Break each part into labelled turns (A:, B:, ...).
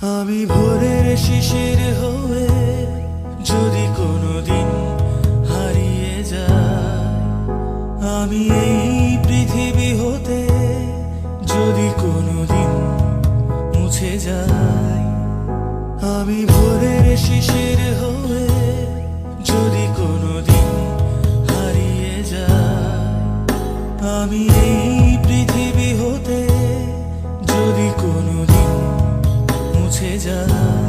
A: আমি ভোরের শিশির হয়ে যদি কোনো দিন হারিয়ে যায় আমি এই পৃথিবী হতে যদি কোনো দিন মুছে যাই। আমি ভোরের শিশির হয়ে যদি কোনো দিন হারিয়ে যায় আমি এই 写着。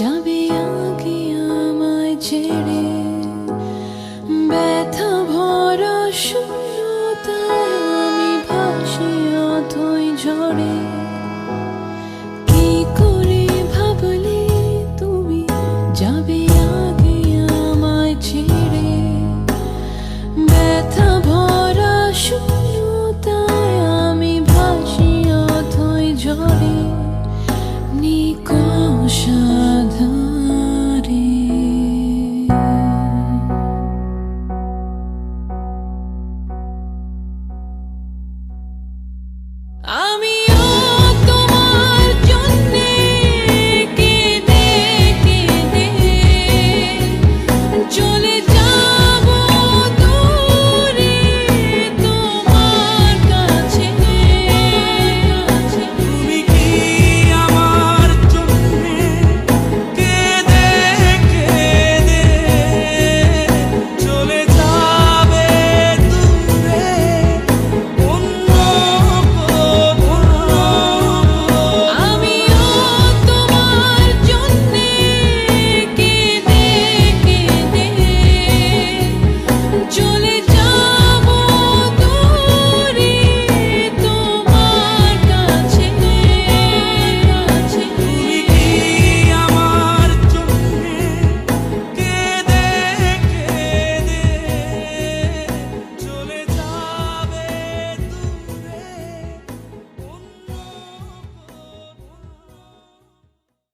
B: যাবে আগে আমায় ছেড়ে। ব্যথা ভরা শূন্যতায় আমি ভাসি অথই ঝড়ে। কি করে ভাবলে তুমি যাবে